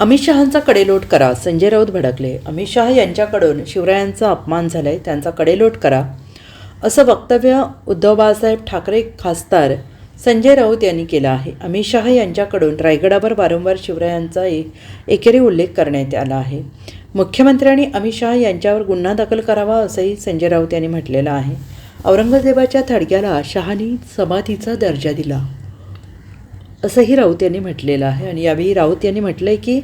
अमित शहांचा कडेलोट करा. संजय राऊत भडकले. अमित शहा यांच्याकडून शिवरायांचा अपमान झालाय. त्यांचा कडेलोट करा. असं वक्तव्य उद्धव बाळासाहेब ठाकरे खासदार संजय राऊत यांनी केलं आहे. अमित शहा यांच्याकडून रायगडावर वारंवार शिवरायांचा एक एकेरी उल्लेख करण्यात आला आहे. मुख्यमंत्र्यांनी अमित शहा यांच्यावर गुन्हा दाखल करावा असंही संजय राऊत यांनी म्हटलेलं आहे. औरंगजेबाच्या थडग्याला शहानी समाधीचा दर्जा दिला. असंही राऊत यांनी म्हटलेलं आहे. आणि यावेळी राऊत यांनी म्हटलं आहे की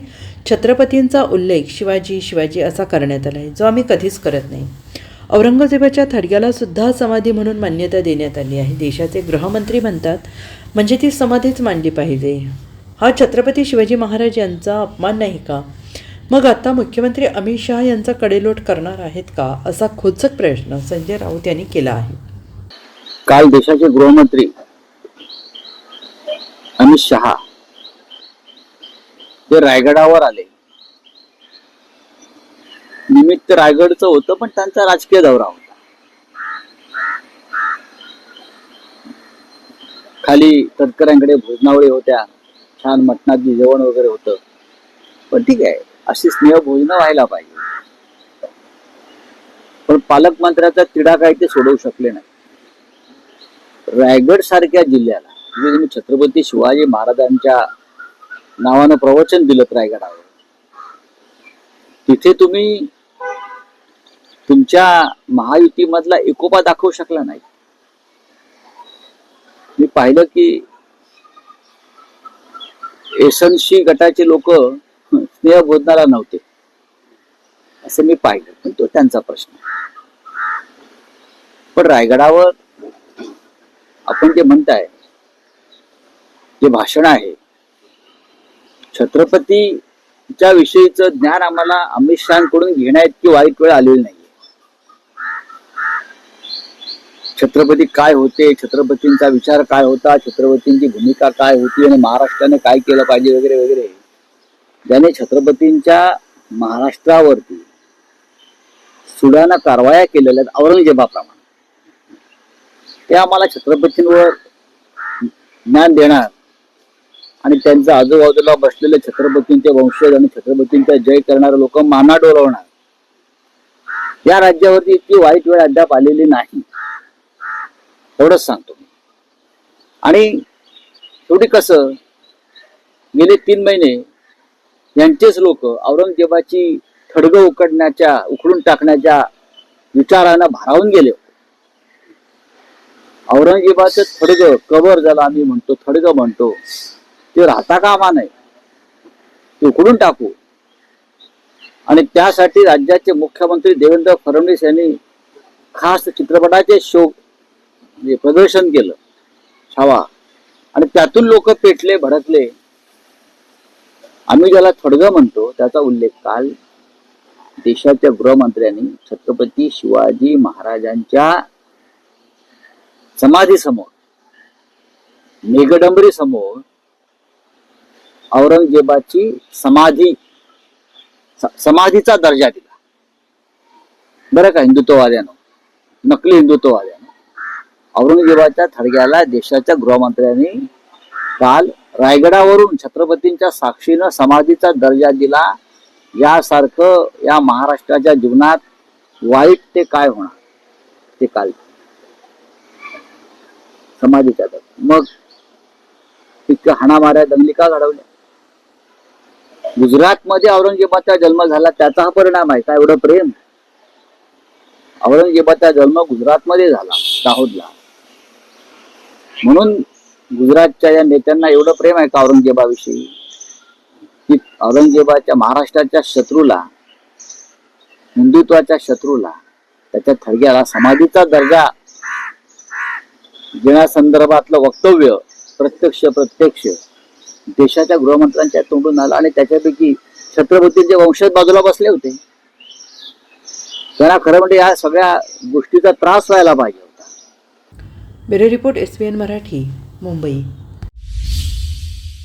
छत्रपतींचा उल्लेख शिवाजी शिवाजी असा करण्यात आला आहे जो आम्ही कधीच करत नाही. औरंगजेबाच्या थडग्याला सुद्धा समाधी म्हणून मान्यता देण्यात आली आहे. देशाचे गृहमंत्री म्हणतात म्हणजे ती समाधीच मांडली पाहिजे. हा छत्रपती शिवाजी महाराज यांचा अपमान नाही का? मग आता मुख्यमंत्री अमित शहा यांचा कडेलोट करणार आहेत का? असा खोचक प्रश्न संजय राऊत यांनी केला आहे. काल देशाचे गृहमंत्री अमित शहा ते रायगडावर आले. निमित्त रायगडचं होतं पण त्यांचा राजकीय दौरा होता. खाली तटकऱ्यांकडे भोजनावळी होत्या छान मटणाची जेवण वगैरे होतं. पण ठीक आहे अशी स्नेह भोजन व्हायला पाहिजे. पण पालकमंत्र्याचा तिढा काही ते सोडवू शकले नाही. रायगड सारख्या जिल्ह्याला म्हणजे तुम्ही छत्रपती शिवाजी महाराजांच्या नावानं प्रवचन दिलं रायगडावर. तिथे तुम्ही तुमच्या महायुतीमधला एकोपा दाखवू शकला नाही. मी पाहिलं की एसनशी गटाचे लोक स्नेह बोधनाला नव्हते. असं मी पाहिलं. पण तो त्यांचा प्रश्न पण रायगडावर आपण जे म्हणताय जे भाषण आहे. छत्रपतीच्या विषयीचं ज्ञान आम्हाला अमित शहाकडून घेण्या इतकी वाईट वेळ आलेली नाही छत्रपती काय होते छत्रपतींचा विचार काय होता छत्रपतींची भूमिका काय होती आणि महाराष्ट्राने काय केलं पाहिजे वगैरे वगैरे. ज्याने छत्रपतींच्या महाराष्ट्रावरती सुडाना कारवाया केलेल्या आहेत औरंगजेबाप्रमाणे. ते आम्हाला छत्रपतींवर ज्ञान देणार. आणि त्यांच्या आजूबाजूला बसलेले छत्रपतींचे वंशज आणि छत्रपतींचा जय करणारे लोक माना डोलवणार या राज्यावरती इतकी वाईट वेळ अद्याप आलेली नाही. एवढंच सांगतो मी. आणि शेवटी कसं गेले तीन महिने यांचेच लोक औरंगजेबाची खडग उकडण्याच्या उखडून टाकण्याच्या विचारानं भारावून गेले होते. औरंगजेबाचं थडगं कवर ज्याला आम्ही म्हणतो थडगं म्हणतो ते राहता कामा नये. ते उकडून टाकू. आणि त्यासाठी राज्याचे मुख्यमंत्री देवेंद्र फडणवीस यांनी खास चित्रपटाचे शो म्हणजे प्रदर्शन केलं. छावा. आणि त्यातून लोक पेटले भडकले. आम्ही ज्याला थडगं म्हणतो त्याचा उल्लेख काल देशाच्या गृहमंत्र्यांनी छत्रपती शिवाजी महाराजांच्या समाधी समोर मेघडंबरी समोर औरंगजेबाची समाधी समाधीचा दर्जा दिला. बरं का हिंदुत्ववाद्यानं? नकली हिंदुत्ववाद्यानं. औरंगजेबाच्या थडग्याला देशाच्या गृहमंत्र्यांनी काल रायगडावरून छत्रपतींच्या साक्षीनं समाधीचा दर्जा दिला. यासारखं या महाराष्ट्राच्या जीवनात वाईट ते काय होणार? ते काल. समाधीच्या दर्जा. मग इतकं हाणामाऱ्या दंगली का घडवल्या? गुजरात मध्ये औरंगजेबाचा जन्म झाला त्याचा हा परिणाम आहे. का एवढं प्रेम? औरंगजेबाचा जन्म गुजरात मध्ये झाला दाहोदला. म्हणून गुजरातच्या या नेत्यांना एवढं प्रेम आहे का औरंगजेबाविषयी? की औरंगजेबाच्या महाराष्ट्राच्या शत्रूला हिंदुत्वाच्या शत्रूला त्याच्या थडग्याला समाधीचा दर्जा देण्यासंदर्भातलं वक्तव्य प्रत्यक्ष प्रत्यक्ष देशाच्या गृहमंत्र्यांच्या तोंडून आला आणि त्याच्यापैकी छत्रपतींचे वंशज बाजूला बसले होते. त्यांना खरं म्हणजे या सगळ्या गोष्टीचा त्रास व्हायला पाहिजे होता. Bureau report S N Marathi Mumbai.